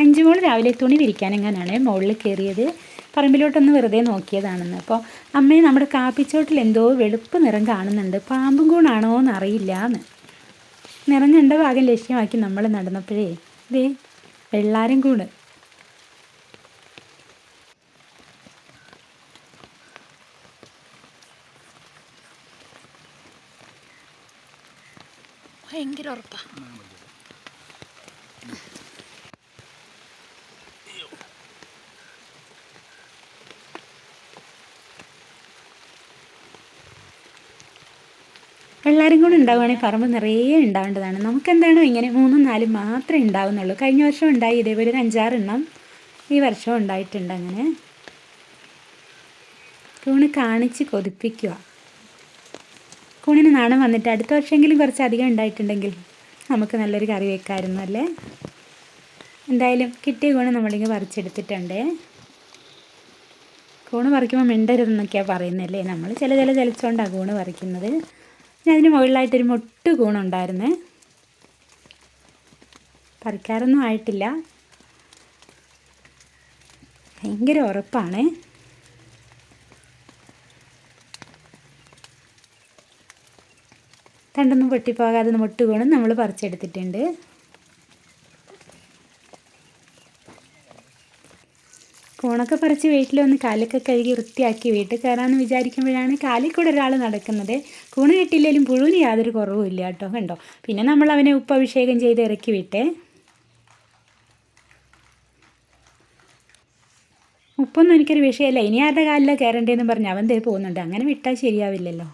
അഞ്ചുമോൾ രാവിലെ തുണി വിരിക്കാൻ എങ്ങനെയാണ് മുകളിൽ കയറിയത്? പറമ്പിലോട്ടൊന്ന് വെറുതെ നോക്കിയതാണെന്ന്. അപ്പോൾ അമ്മയെ നമ്മുടെ കാപ്പിച്ചോട്ടിൽ എന്തോ വെളുപ്പ് നിറം കാണുന്നുണ്ട്. പാമ്പും കൂണാണോ എന്ന് അറിയില്ല എന്ന്. നിറം കണ്ട ഭാഗം ലക്ഷ്യമാക്കി നമ്മൾ നടന്നപ്പോഴേ ദേ വെള്ളാരം കൂണ്. ഭയങ്കര ഉറപ്പാ. വെള്ളാരം കൂടെ ഉണ്ടാവുകയാണെങ്കിൽ പറമ്പ് നിറയെ ഉണ്ടാവേണ്ടതാണ്. നമുക്കെന്താണോ ഇങ്ങനെ മൂന്നും നാലും മാത്രമേ ഉണ്ടാവുന്നുള്ളൂ. കഴിഞ്ഞ വർഷം ഉണ്ടായി ഇതേപോലെ ഒരു അഞ്ചാറെണ്ണം ഈ വർഷം ഉണ്ടായിട്ടുണ്ട് അങ്ങനെ. കൂണ് കാണിച്ച് കൊതിപ്പിക്കുക. കൂണിന് നാണം വന്നിട്ട് അടുത്ത വർഷമെങ്കിലും കുറച്ച് അധികം ഉണ്ടായിട്ടുണ്ടെങ്കിൽ നമുക്ക് നല്ലൊരു കറി വെക്കാമായിരുന്നു അല്ലേ? എന്തായാലും കിട്ടിയ കൂണ് നമ്മളിങ്ങനെ പറിച്ചെടുത്തിട്ടുണ്ട്. കൂണ് പറിക്കുമ്പോൾ മിണ്ടരുതെന്നൊക്കെയാണ് പറയുന്നല്ലേ നമ്മൾ ചില ചില ചലിച്ചുകൊണ്ടാണ് കൂണ് പറിക്കുന്നത്. ഞാൻ അതിന് മുകളിലായിട്ടൊരു മൊട്ട് കൂണുണ്ടായിരുന്നേ. പറിക്കാറൊന്നും ആയിട്ടില്ല. ഭയങ്കര ഉറപ്പാണ്. രണ്ടൊന്നും പൊട്ടിപ്പോകാതെ മുട്ട് കൂണും നമ്മൾ പറിച്ചെടുത്തിട്ടുണ്ട്. കൂണൊക്കെ പറിച്ച് വീട്ടിൽ വന്ന് കാലൊക്കെ കഴുകി വൃത്തിയാക്കി വീട്ടിൽ കയറാമെന്ന് വിചാരിക്കുമ്പോഴാണ് കാലിൽ കൂടെ ഒരാൾ നടക്കുന്നത്. കൂണ് കിട്ടിയില്ലെങ്കിലും പുഴുവിന് യാതൊരു കുറവുമില്ല കേട്ടോ കണ്ടോ? പിന്നെ നമ്മൾ അവനെ ഉപ്പഭിഷേകം ചെയ്ത് ഇറക്കി വിട്ടേ. ഉപ്പൊന്നും എനിക്കൊരു വിഷയമല്ല ഇനി ആരുടെ കാലിലാണ് കയറേണ്ടതെന്ന് പറഞ്ഞ് അവൻ തേ പോകുന്നുണ്ട്. അങ്ങനെ വിട്ടാൽ ശരിയാവില്ലല്ലോ.